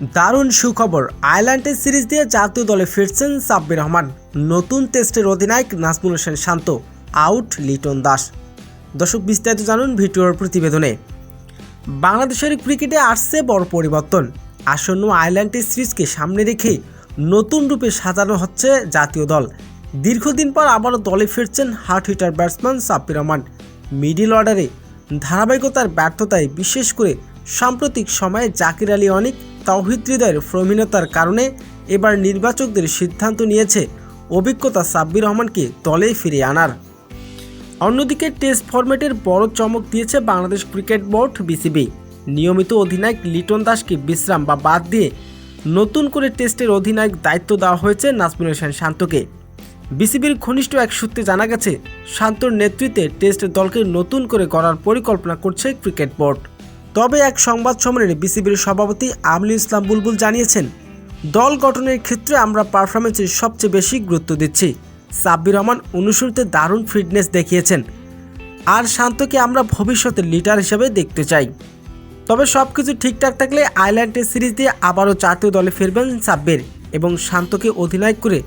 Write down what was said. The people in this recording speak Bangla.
দারুণ সুখবর, আয়ারল্যান্ডের সিরিজ দিয়ে জাতীয় দলে ফিরছেন সাব্বির রহমান। নতুন টেস্টের অধিনায়ক নাজমুল হোসেন শান্ত, আউট লিটন দাস। দর্শক বিস্তারিত জানুন ভিডিওর প্রতিবেদনে। বাংলাদেশের ক্রিকেটে আসছে বড় পরিবর্তন। আসন্ন আয়ারল্যান্ডের সিরিজকে সামনে রেখে নতুন রূপে সাজানো হচ্ছে জাতীয় দল। দীর্ঘদিন পর আবারও দলে ফিরছেন hard hitter batsman Sabbir Rahman. Middle অর্ডারে ধারাবাহিকতার ব্যর্থতায় বিশেষ করে সাম্প্রতিক সময়ে জাকির আলী অনিক তাওহিদ হৃদয়ের প্রবীণতার কারণে এবার নির্বাচকদের সিদ্ধান্ত নিয়েছে অভিজ্ঞতা সাব্বির রহমানকে দলে ফিরিয়ে আনার। অন্যদিকে টেস্ট ফরম্যাটের বড় চমক দিয়েছে বাংলাদেশ ক্রিকেট বোর্ড বিসিবি। নিয়মিত অধিনায়ক লিটন দাসকে বিশ্রাম বা বাদ দিয়ে নতুন করে টেস্টের অধিনায়ক দায়িত্ব দেওয়া হয়েছে নাজমুল হোসেন শান্তকে। বিসিবির ঘনিষ্ঠ এক সূত্রে জানা গেছে, শান্তর নেতৃত্বে টেস্ট দলকে নতুন করে গড়ার পরিকল্পনা করছে ক্রিকেট বোর্ড। তবে এক সংবাদ সম্মেলনে বিসিবির সভাপতি আমলি ইসলাম বুলবুল জানিয়েছেন, দল গঠনের ক্ষেত্রে আমরা পারফরমেন্সে সবচেয়ে বেশি গুরুত্ব দিচ্ছি। সাব্বির রহমান অনুশুরুতে দারুণ ফিটনেস দেখিয়েছেন। আর শান্তকে আমরা ভবিষ্যতে লিডার হিসেবে দেখতে চাই। তবে সব কিছু ঠিকঠাক থাকলে আয়ারল্যান্ডের সিরিজ দিয়ে আবারও জাতীয় দলে ফিরবেন সাব্বির এবং শান্তকে অধিনায়ক করে